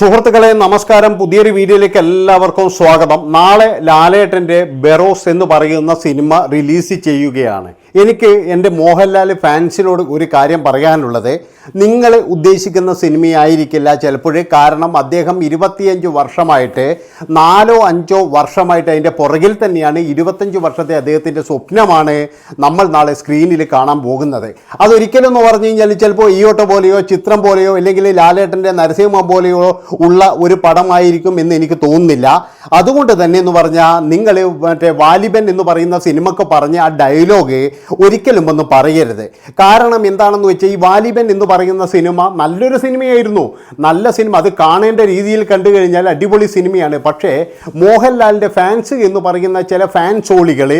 സുഹൃത്തുക്കളെ നമസ്കാരം. പുതിയൊരു വീഡിയോയിലേക്ക് എല്ലാവർക്കും സ്വാഗതം. നാളെ ലാലേട്ടന്റെ ബെറോസ് എന്ന് പറയുന്ന സിനിമ റിലീസ് ചെയ്യുകയാണ്. എനിക്ക് എന്റെ മോഹൻലാൽ ഫാൻസിനോട് ഒരു കാര്യം പറയാനുള്ളത്. നിങ്ങൾ ഉദ്ദേശിക്കുന്ന സിനിമയായിരിക്കില്ല ചിലപ്പോഴേ കാരണം അദ്ദേഹം ഇരുപത്തിയഞ്ച് വർഷമായിട്ട് നാലോ അഞ്ചോ വർഷമായിട്ട് അതിന്റെ പുറകിൽ തന്നെയാണ് ഇരുപത്തഞ്ച് വർഷത്തെ അദ്ദേഹത്തിന്റെ സ്വപ്നമാണ് നമ്മൾ നാളെ സ്ക്രീനിൽ കാണാൻ പോകുന്നത്. അതൊരിക്കലും എന്ന് പറഞ്ഞു കഴിഞ്ഞാൽ ചിലപ്പോൾ ഈയോട്ടോ പോലെയോ ചിത്രം പോലെയോ അല്ലെങ്കിൽ ലാലേട്ടന്റെ നരസിംഹ പോലെയോ ഉള്ള ഒരു പടമായിരിക്കും എന്ന് എനിക്ക് തോന്നുന്നില്ല. അതുകൊണ്ട് തന്നെ എന്ന് പറഞ്ഞാൽ നിങ്ങൾ മറ്റേ വാലിബൻ എന്ന് പറയുന്ന സിനിമക്ക് പറഞ്ഞ ആ ഡയലോഗ് ഒരിക്കലും ഒന്ന് പറയരുത്. കാരണം എന്താണെന്ന് വെച്ചാൽ ഈ വാലിബൻ എന്ന് പറയുന്ന സിനിമ നല്ലൊരു സിനിമയായിരുന്നു. നല്ല സിനിമ അത് കാണേണ്ട രീതിയിൽ കണ്ടു കഴിഞ്ഞാൽ അടിപൊളി സിനിമയാണ്. പക്ഷേ മോഹൻലാലിന്റെ ഫാൻസ് എന്ന് പറയുന്ന ചില ഫാൻസോളികൾ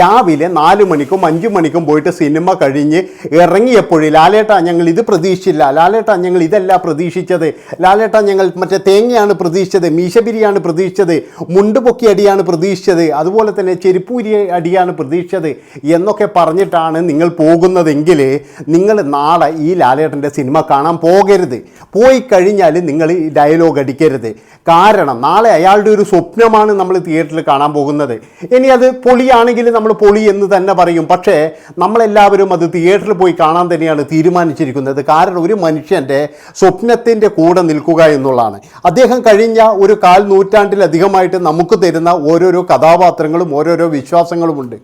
രാവിലെ നാല് മണിക്കും അഞ്ച് മണിക്കും പോയിട്ട് സിനിമ കഴിഞ്ഞ് ഇറങ്ങിയപ്പോഴേ ലാലേട്ടാ ഞങ്ങൾ ഇത് പ്രതീക്ഷിച്ചില്ല. ലാലേട്ടാ ഞങ്ങൾ ഇതല്ല പ്രതീക്ഷിച്ചത്? ലാലേട്ടാ ഞങ്ങൾ മറ്റേ തേങ്ങയാണ് പ്രതീക്ഷിച്ചത് മീശപിരിയാണ് പ്രതീക്ഷിച്ചത് മുണ്ടുപൊക്കി അടിയാണ് പ്രതീക്ഷിച്ചത് അതുപോലെ തന്നെ ചെരുപ്പൂരി അടിയാണ് പ്രതീക്ഷിച്ചത് എന്നൊക്കെ പറഞ്ഞിട്ടാണ് നിങ്ങൾ പോകുന്നതെങ്കിൽ നിങ്ങൾ നാളെ ഈ ലാലേട്ടന്റെ സിനിമ കാണാൻ പോകരുത്. പോയി കഴിഞ്ഞാൽ നിങ്ങൾ ഈ ഡയലോഗ് അടിക്കരുത്. കാരണം നാളെ അയാളുടെ ഒരു സ്വപ്നമാണ് നമ്മൾ തിയേറ്ററിൽ കാണാൻ പോകുന്നത്. ഇനി അത് പൊളിയാണെങ്കിൽ നമ്മൾ പൊളി എന്ന് തന്നെ പറയും. പക്ഷേ നമ്മളെല്ലാവരും അത് തിയേറ്ററിൽ പോയി കാണാൻ തന്നെയാണ് തീരുമാനിച്ചിരിക്കുന്നത്. കാരണം ഒരു മനുഷ്യന്റെ സ്വപ്നത്തിന്റെ കൂടെ നിൽക്കുക എന്നുള്ളതാണ്. അദ്ദേഹം കഴിഞ്ഞ ഒരു കാൽ നൂറ്റാണ്ടിലധികമായിട്ട് നമുക്ക് തരുന്ന ഓരോരോ കഥാപാത്രങ്ങളും ഓരോരോ വിശ്വാസങ്ങളുമുണ്ട്.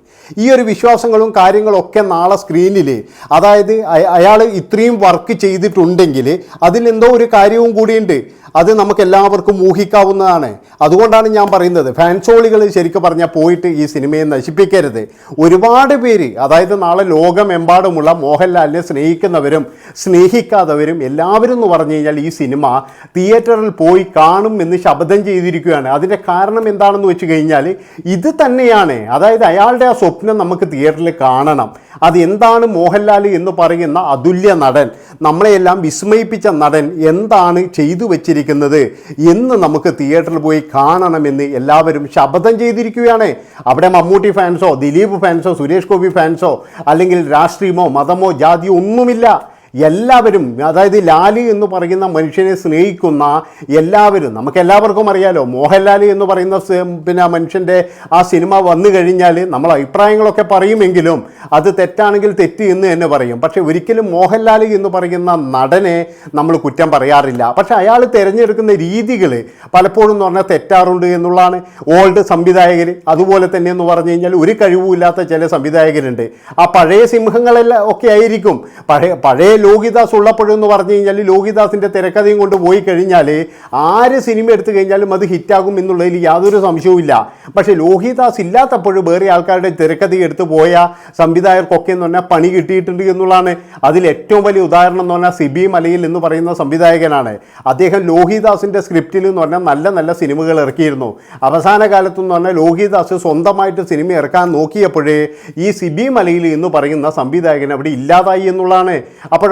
ഈ ഒരു വിശ്വാസങ്ങളും കാര്യങ്ങളും ഒക്കെ നാളെ സ്ക്രീനിൽ അതായത് അയാൾ ഇത്രയും വർക്ക് ചെയ്തിട്ടുണ്ടെങ്കിൽ അതിലെന്തോ ഒരു കാര്യവും കൂടിയുണ്ട്. അത് നമുക്ക് എല്ലാവർക്കും ഊഹിക്കാവുന്നതാണ്. അതുകൊണ്ടാണ് ഞാൻ പറയുന്നത് ഫാൻസോളികൾ ശരിക്കും പറഞ്ഞാൽ പോയിട്ട് ഈ സിനിമയെ നശിപ്പിക്കരുത്. ഒരുപാട് പേര് അതായത് നാളെ ലോകമെമ്പാടുമുള്ള മോഹൻലാലിനെ സ്നേഹിക്കുന്നവരും സ്നേഹിക്കാത്തവരും എല്ലാവരും എന്ന് പറഞ്ഞു കഴിഞ്ഞാൽ ഈ സിനിമ തിയേറ്ററിൽ പോയി കാണും എന്ന് ശബ്ദം ചെയ്തിരിക്കുകയാണ്. അതിന്റെ കാരണം എന്താണെന്ന് വെച്ച് കഴിഞ്ഞാൽ ഇത് തന്നെയാണ്. അതായത് അയാളുടെ ആ സ്വപ്നം നമുക്ക് തിയേറ്ററിൽ കാണണം. അത് എന്താണ് മോഹൻലാൽ എന്ന് പറയുന്ന അതുല്യ നടൻ നമ്മളെയെല്ലാം വിസ്മയിപ്പിച്ച നടൻ എന്താണ് ചെയ്തു വച്ചിരിക്കുന്നത് എന്ന് നമുക്ക് തിയേറ്ററിൽ പോയി കാണണമെന്ന് എല്ലാവരും ശപഥം ചെയ്തിരിക്കുകയാണ്. അവിടെ മമ്മൂട്ടി ഫാൻസോ ദിലീപ് ഫാൻസോ സുരേഷ് ഗോപി ഫാൻസോ അല്ലെങ്കിൽ രാഷ്ട്രീയമോ മതമോ ജാതിയോ ഒന്നുമില്ല. എല്ലാവരും അതായത് ലാലി എന്ന് പറയുന്ന മനുഷ്യനെ സ്നേഹിക്കുന്ന എല്ലാവരും നമുക്ക് എല്ലാവർക്കും അറിയാലോ മോഹൻലാൽ എന്ന് പറയുന്ന പിന്നെ മനുഷ്യന്റെ ആ സിനിമ വന്നു കഴിഞ്ഞാൽ നമ്മൾ അഭിപ്രായങ്ങളൊക്കെ പറയുമെങ്കിലും അത് തെറ്റാണെങ്കിൽ തെറ്റ് എന്ന് തന്നെ പറയും. പക്ഷേ ഒരിക്കലും മോഹൻലാൽ എന്ന് പറയുന്ന നടനെ നമ്മൾ കുറ്റം പറയാറില്ല. പക്ഷേ അയാൾ തിരഞ്ഞെടുക്കുന്ന രീതികൾ പലപ്പോഴും എന്ന് പറഞ്ഞാൽ തെറ്റാറുണ്ട് എന്നുള്ളതാണ്. ഓൾഡ് സംവിധായകർ അതുപോലെ തന്നെ എന്ന് പറഞ്ഞു കഴിഞ്ഞാൽ ഒരു കഴിവുമില്ലാത്ത ചില സംവിധായകരുണ്ട്. ആ പഴയ സിംഹങ്ങളെല്ലാം ഒക്കെ ആയിരിക്കും. പഴയ പഴയ ലോഹിദാസ് ഉള്ളപ്പോഴെന്ന് പറഞ്ഞു കഴിഞ്ഞാൽ ലോഹിദാസിന്റെ തിരക്കഥയും കൊണ്ട് പോയി കഴിഞ്ഞാൽ ആര് സിനിമ എടുത്തു കഴിഞ്ഞാലും അത് ഹിറ്റാകും എന്നുള്ളതിൽ യാതൊരു സംശയവുമില്ല. പക്ഷേ ലോഹിദാസ് ഇല്ലാത്തപ്പോൾ വേറെ ആൾക്കാരുടെ തിരക്കഥ എടുത്തു പോയ സംവിധായകർക്കൊക്കെ എന്ന് പറഞ്ഞാൽ പണി കിട്ടിയിട്ടുണ്ട് എന്നുള്ളതാണ് അതിൽ ഏറ്റവും വലിയ ഉദാഹരണം എന്ന് പറഞ്ഞാൽ സിബി മലയിൽ എന്ന് പറയുന്ന സംവിധായകനാണ്. അദ്ദേഹം ലോഹിദാസിന്റെ സ്ക്രിപ്റ്റിൽ എന്ന് പറഞ്ഞാൽ നല്ല നല്ല സിനിമകൾ ഇറക്കിയിരുന്നു. അവസാന കാലത്തെന്ന് പറഞ്ഞാൽ ലോഹിദാസ് സ്വന്തമായിട്ട് സിനിമ ഇറക്കാൻ നോക്കിയപ്പോഴേ ഈ സിബി മലയിൽ എന്ന് പറയുന്ന സംവിധായകൻ അവിടെ ഇല്ലാതായി എന്നുള്ളതാണ്.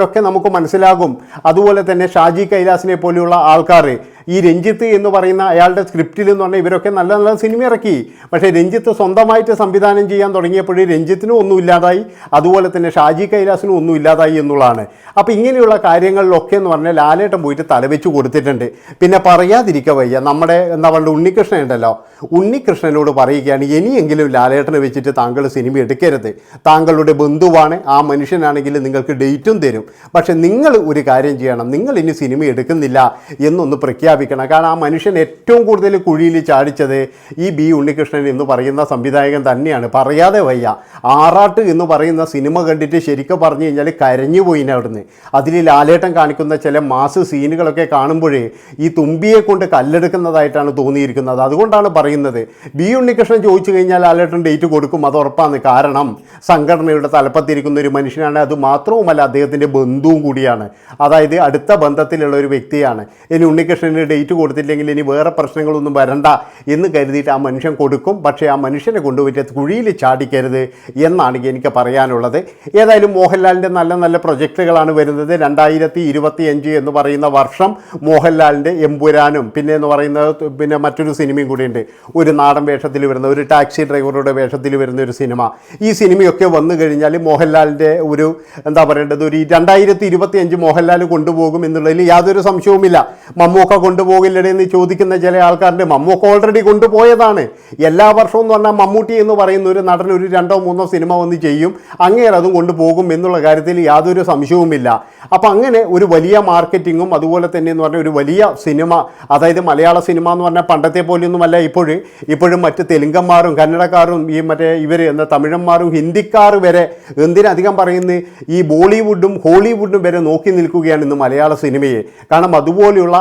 അപ്പോഴൊക്കെ നമുക്ക് മനസ്സിലാകും. അതുപോലെ തന്നെ ഷാജി കൈലാസിനെ പോലെയുള്ള ആൾക്കാർ ഈ രഞ്ജിത്ത് എന്ന് പറയുന്ന അയാളുടെ സ്ക്രിപ്റ്റിൽ എന്ന് പറഞ്ഞാൽ ഇവരൊക്കെ നല്ല നല്ല സിനിമ ഇറക്കി. പക്ഷേ രഞ്ജിത്ത് സ്വന്തമായിട്ട് സംവിധാനം ചെയ്യാൻ തുടങ്ങിയപ്പോൾ രഞ്ജിത്തിനും ഒന്നും ഇല്ലാതായി. അതുപോലെ തന്നെ ഷാജി കൈലാസിനും ഒന്നും ഇല്ലാതായി എന്നുള്ളതാണ്. അപ്പോൾ ഇങ്ങനെയുള്ള കാര്യങ്ങളിലൊക്കെ എന്ന് പറഞ്ഞാൽ ലാലേട്ടൻ പോയിട്ട് തലവെച്ച് കൊടുത്തിട്ടുണ്ട്. പിന്നെ പറയാതിരിക്കുക വയ്യ. നമ്മുടെ എന്താ പറയുക ഉണ്ണികൃഷ്ണൻ ഉണ്ടല്ലോ. ഉണ്ണികൃഷ്ണനോട് പറയുകയാണ് ഇനിയെങ്കിലും ലാലേട്ടനെ വെച്ചിട്ട് താങ്കൾ സിനിമ എടുക്കരുത്. താങ്കളുടെ ബന്ധുവാണ്. ആ മനുഷ്യനാണെങ്കിൽ നിങ്ങൾക്ക് ഡേറ്റും തരും. പക്ഷേ നിങ്ങൾ ഒരു കാര്യം ചെയ്യണം. നിങ്ങൾ ഇനി സിനിമ എടുക്കുന്നില്ല എന്നൊന്ന് പ്രഖ്യാപിക്കണം. കാരണം ആ മനുഷ്യൻ ഏറ്റവും കൂടുതൽ കുഴിയിൽ ചാടിച്ചത് ഈ ബി ഉണ്ണികൃഷ്ണൻ എന്ന് പറയുന്ന സംവിധായകൻ തന്നെയാണ്. പറയാതെ വയ്യ. ആറാട്ട് എന്ന് പറയുന്ന സിനിമ കണ്ടിട്ട് ശരിക്കും പറഞ്ഞു കഴിഞ്ഞാൽ കരഞ്ഞു പോയിന് അവിടുന്ന്. അതിൽ ലാലേട്ടൻ കാണിക്കുന്ന ചില മാസ് സീനുകളൊക്കെ കാണുമ്പോഴേ ഈ തുമ്പിയെ കൊണ്ട് കല്ലെടുക്കുന്നതായിട്ടാണ് തോന്നിയിരിക്കുന്നത്. അതുകൊണ്ടാണ് പറയുന്നത് ബി ഉണ്ണികൃഷ്ണൻ ചോദിച്ചു കഴിഞ്ഞാൽ ലാലേട്ടൻ ഡേറ്റ് കൊടുക്കും അത് ഉറപ്പാണ്. കാരണം സംഘടനയുടെ തലപ്പത്തിരിക്കുന്ന ഒരു മനുഷ്യനാണ്. അത് മാത്രവുമല്ല അദ്ദേഹത്തിന്റെ ബന്ധുവും കൂടിയാണ്. അതായത് അടുത്ത ബന്ധത്തിലുള്ള ഒരു വ്യക്തിയാണ്. ഇനി ഉണ്ണികൃഷ്ണന് ഡേറ്റ് കൊടുത്തില്ലെങ്കിൽ ഇനി വേറെ പ്രശ്നങ്ങളൊന്നും വരണ്ട എന്ന് കരുതിയിട്ട് ആ മനുഷ്യൻ കൊടുക്കും. പക്ഷേ ആ മനുഷ്യനെ കൊണ്ടുപോയിട്ട് കുഴിയിൽ ചാടിക്കരുത് എന്നാണ് എനിക്ക് പറയാനുള്ളത്. ഏതായാലും മോഹൻലാലിന്റെ നല്ല നല്ല പ്രൊജക്റ്റുകളാണ് വരുന്നത്. രണ്ടായിരത്തി ഇരുപത്തി അഞ്ച് എന്ന് പറയുന്ന വർഷം മോഹൻലാലിന്റെ എമ്പുരാനും പിന്നെ എന്ന് പറയുന്നത് പിന്നെ മറ്റൊരു സിനിമയും കൂടിയുണ്ട്. ഒരു നാടൻ വേഷത്തിൽ വരുന്ന ഒരു ടാക്സി ഡ്രൈവറുടെ വേഷത്തിൽ വരുന്ന ഒരു സിനിമ. ഈ സിനിമയൊക്കെ വന്നു കഴിഞ്ഞാൽ മോഹൻലാലിന്റെ ഒരു എന്താ പറയേണ്ടത്? ഒരു രണ്ടായിരത്തി ഇരുപത്തി അഞ്ച് മോഹൻലാൽ കൊണ്ടുപോകും എന്നുള്ളതിൽ യാതൊരു സംശയവുമില്ല. മമ്മൂക്ക കൊണ്ടുപോകില്ലടേ എന്ന് ചോദിക്കുന്ന ചില ആൾക്കാരുടെ മമ്മൂക്ക് ഓൾറെഡി കൊണ്ടുപോയതാണ്. എല്ലാ വർഷവും എന്ന് പറഞ്ഞാൽ മമ്മൂട്ടി എന്ന് പറയുന്ന ഒരു നടൻ ഒരു രണ്ടോ മൂന്നോ സിനിമ വന്ന് ചെയ്യും. അങ്ങേര് അതും കൊണ്ടുപോകും എന്നുള്ള കാര്യത്തിൽ യാതൊരു സംശയവുമില്ല. അപ്പോൾ അങ്ങനെ ഒരു വലിയ മാർക്കറ്റിങ്ങും അതുപോലെ തന്നെ എന്ന് പറഞ്ഞാൽ ഒരു വലിയ സിനിമ അതായത് മലയാള സിനിമ എന്ന് പറഞ്ഞാൽ പണ്ടത്തെ പോലെയൊന്നുമല്ല ഇപ്പോഴും ഇപ്പോഴും മറ്റ് തെലുങ്കന്മാരും കന്നഡക്കാരും ഈ മറ്റേ ഇവർ എന്താ തമിഴന്മാരും ഹിന്ദിക്കാർ വരെ എന്തിനധികം പറയുന്നത് ഈ ബോളിവുഡും ഹോളിവുഡും വരെ നോക്കി നിൽക്കുകയാണ് ഇന്ന് മലയാള സിനിമയെ. കാരണം അതുപോലെയുള്ള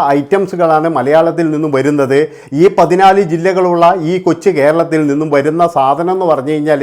ഐറ്റംസുകളാണ് മലയാളത്തിൽ നിന്നും വരുന്നത്. ഈ പതിനാല് ജില്ലകളുള്ള ഈ കൊച്ചു കേരളത്തിൽ നിന്നും വരുന്ന സാധനം എന്ന് പറഞ്ഞു കഴിഞ്ഞാൽ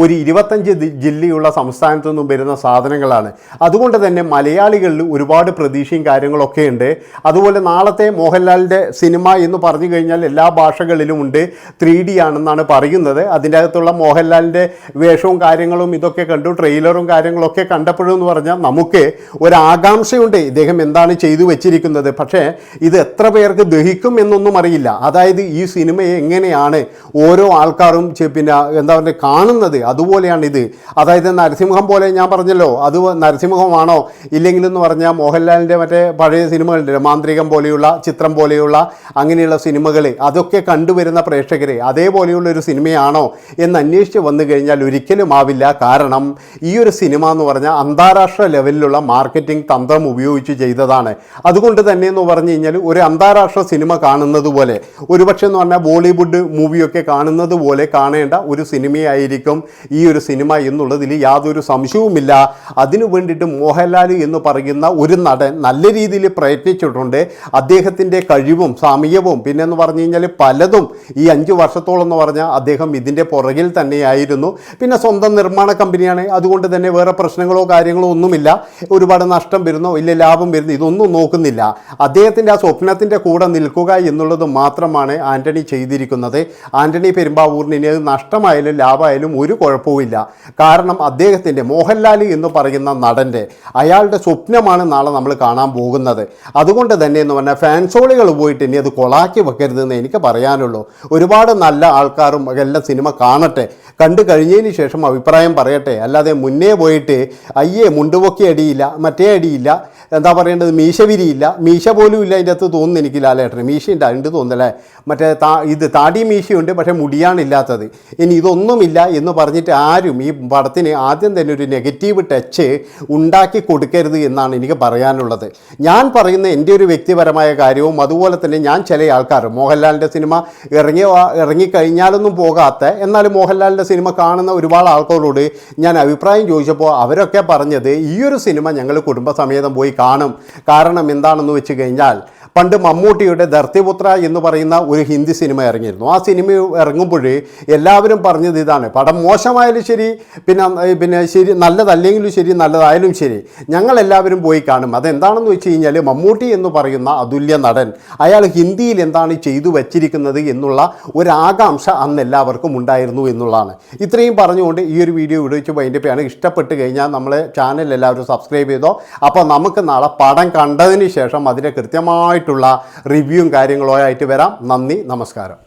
ഒരു ഇരുപത്തഞ്ച് ജില്ലയുള്ള സംസ്ഥാനത്തു നിന്നും വരുന്ന സാധനങ്ങളാണ്. അതുകൊണ്ട് തന്നെ മലയാളികളിൽ ഒരുപാട് പ്രതീക്ഷയും കാര്യങ്ങളൊക്കെ ഉണ്ട്. അതുപോലെ നാളത്തെ മോഹൻലാലിന്റെ സിനിമ എന്ന് പറഞ്ഞു കഴിഞ്ഞാൽ എല്ലാ ഭാഷകളിലും ഉണ്ട്. ത്രീ ഡി ആണെന്നാണ് പറയുന്നത്. അതിന്റെ അകത്തുള്ള മോഹൻലാലിന്റെ വേഷവും കാര്യങ്ങളും ഇതൊക്കെ കണ്ടു. ട്രെയിലറും കാര്യങ്ങളൊക്കെ കണ്ടപ്പോഴെന്ന് പറഞ്ഞാൽ നമുക്ക് ഒരു ആകാംക്ഷയുണ്ട് ഇദ്ദേഹം എന്താണ് ചെയ്തു വെച്ചിരിക്കുന്നത്? പക്ഷേ ഇത് എത്ര പേർക്ക് ദഹിക്കും എന്നൊന്നും അറിയില്ല. അതായത് ഈ സിനിമയെ എങ്ങനെയാണ് ഓരോ ആൾക്കാരും പിന്നെ എന്താ പറയുക കാണുന്നത്? അതുപോലെയാണ് ഇത്. അതായത് നരസിംഹം പോലെ ഞാൻ പറഞ്ഞല്ലോ അത് നരസിംഹമാണോ? ഇല്ലെങ്കിലെന്ന് പറഞ്ഞാൽ മോഹൻലാലിന്റെ മറ്റേ പഴയ സിനിമകളുണ്ട്. മാന്ത്രികം പോലെയുള്ള ചിത്രം പോലെയുള്ള അങ്ങനെയുള്ള സിനിമകൾ അതൊക്കെ കണ്ടുവരുന്ന പ്രേക്ഷകരെ അതേപോലെയുള്ള ഒരു സിനിമയാണോ എന്ന് അന്വേഷിച്ച് വന്നു കഴിഞ്ഞാൽ ഒരിക്കലും ആവില്ല. കാരണം ഈ ഒരു സിനിമ എന്ന് പറഞ്ഞാൽ അന്താരാഷ്ട്ര ലെവലിലുള്ള മാർക്കറ്റിംഗ് തന്ത്രം ഉപയോഗിച്ച് ചെയ്തതാണ്. അതുകൊണ്ട് തന്നെ എന്ന് പറഞ്ഞു കഴിഞ്ഞാൽ ഒരു അന്താരാഷ്ട്ര സിനിമ കാണുന്നത് പോലെ. ഒരുപക്ഷെ എന്ന് പറഞ്ഞാൽ ബോളിവുഡ് മൂവിയൊക്കെ കാണുന്നത് പോലെ കാണേണ്ട ഒരു സിനിമയായിരിക്കും ഈ ഒരു സിനിമ എന്നുള്ളതിൽ യാതൊരു സംശയവുമില്ല. അതിനു വേണ്ടിയിട്ട് മോഹൻലാൽ എന്ന് പറയുന്ന ഒരു നടൻ നല്ല രീതിയിൽ പ്രയത്നിച്ചിട്ടുണ്ട്. അദ്ദേഹത്തിന്റെ കഴിവും സമയവും പിന്നെ എന്ന് പറഞ്ഞു കഴിഞ്ഞാൽ പലതും ഈ അഞ്ച് വർഷത്തോളം എന്ന് പറഞ്ഞാൽ അദ്ദേഹം ഇതിന്റെ പുറകിൽ തന്നെയായിരുന്നു. പിന്നെ സ്വന്തം നിർമ്മാണ കമ്പനിയാണ്. അതുകൊണ്ട് തന്നെ വേറെ പ്രശ്നങ്ങളോ കാര്യങ്ങളോ ഒന്നുമില്ല. ഒരുപാട് നഷ്ടം വരുന്നോ ഇല്ല ലാഭം വരുന്നോ ഇതൊന്നും നോക്കുന്നില്ല. അദ്ദേഹത്തിന്റെ ആ സ്വപ്നത്തിന്റെ കൂടെ നിൽക്കുക എന്നുള്ളത് മാത്രമാണ് ആന്റണി ചെയ്തിരിക്കുന്നത്. ആന്റണി പെരുമ്പാവൂരിന് ഇനി അത് നഷ്ടമായാലും ലാഭമായാലും ഒരു കുഴപ്പവുമില്ല. കാരണം അദ്ദേഹത്തിന്റെ മോഹൻലാൽ എന്ന് പറയുന്ന നടന്റെ അയാളുടെ സ്വപ്നമാണ് നാളെ നമ്മൾ കാണാൻ പോകുന്നത്. അതുകൊണ്ട് തന്നെ എന്ന് പറഞ്ഞാൽ ഫാൻസോളികൾ പോയിട്ട് ഇനി അത് കൊളാക്കി വെക്കരുതെന്ന് എനിക്ക് പറയാനുള്ളൂ. ഒരുപാട് നല്ല ആൾക്കാരും എല്ലാം സിനിമ കാണട്ടെ. കണ്ടു കഴിഞ്ഞതിന് ശേഷം അഭിപ്രായം പറയട്ടെ. അല്ലാതെ മുന്നേ പോയിട്ട് അയ്യേ മുണ്ടുപൊക്കി അടിയില്ല മറ്റേ അടിയില്ല എന്താ പറയേണ്ടത് മീശ വിരിയില്ല മീശ പോലും ഇല്ല അതിന്റെ അകത്ത് തോന്നുന്നു എനിക്ക് ലാലേട്ടന് മീശയുണ്ട് ഉണ്ട് തോന്നലേ മറ്റേ താ ഇത് താടി മീശയുണ്ട് പക്ഷേ മുടിയാണില്ലാത്തത് ഇനി ഇതൊന്നുമില്ല എന്ന് പറഞ്ഞിട്ട് ആരും ഈ പടത്തിന് ആദ്യം തന്നെ ഒരു നെഗറ്റീവ് ടച്ച് ഉണ്ടാക്കി കൊടുക്കരുത് എന്നാണ് എനിക്ക് പറയാനുള്ളത്. ഞാൻ പറയുന്ന എന്റെ ഒരു വ്യക്തിപരമായ കാര്യവും അതുപോലെ തന്നെ ഞാൻ ചില ആൾക്കാർ മോഹൻലാലിന്റെ സിനിമ ഇറങ്ങി ഇറങ്ങിക്കഴിഞ്ഞാലൊന്നും പോകാത്ത എന്നാലും മോഹൻലാലിന്റെ സിനിമ കാണുന്ന ഒരുപാട് ആൾക്കാരോട് ഞാൻ അഭിപ്രായം ചോദിച്ചപ്പോൾ അവരൊക്കെ പറഞ്ഞത് ഈ ഒരു സിനിമ ഞങ്ങൾ കുടുംബസമേതം പോയി കാണും. കാരണം എന്താണെന്ന് വെച്ച് കഴിഞ്ഞാൽ പണ്ട് മമ്മൂട്ടിയുടെ ധർത്തിപുത്ര എന്ന് പറയുന്ന ഒരു ഹിന്ദി സിനിമ ഇറങ്ങിയിരുന്നു. ആ സിനിമ ഇറങ്ങുമ്പോഴേ എല്ലാവരും പറഞ്ഞത് ഇതാണ്. പടം മോശമായാലും ശരി പിന്നെ പിന്നെ ശരി നല്ലതല്ലെങ്കിലും ശരി നല്ലതായാലും ശരി. ഞങ്ങൾ എല്ലാവരും പോയി കാണും. അതെന്താണെന്ന് വെച്ച് കഴിഞ്ഞാൽ മമ്മൂട്ടി എന്ന് പറയുന്ന അതുല്യ നടൻ അയാൾ ഹിന്ദിയിൽ എന്താണ് ചെയ്തു വച്ചിരിക്കുന്നത് എന്നുള്ള ഒരു ആകാംക്ഷ അന്ന് എല്ലാവർക്കും ഉണ്ടായിരുന്നു എന്നുള്ളതാണ്. ഇത്രയും പറഞ്ഞുകൊണ്ട് ഈ ഒരു വീഡിയോ ഇവിടെ വെച്ച് വൈൻഡപ്പാണ്. ഇഷ്ടപ്പെട്ട് കഴിഞ്ഞാൽ നമ്മളെ ചാനൽ എല്ലാവരും സബ്സ്ക്രൈബ് ചെയ്തോ. അപ്പോൾ നമുക്ക് നാളെ പടം കണ്ടതിന് ശേഷം അതിന്റെ കൃത്യമായിട്ടുള്ള റിവ്യൂവും കാര്യങ്ങളോ ആയിട്ട് വരാം. നന്ദി നമസ്കാരം.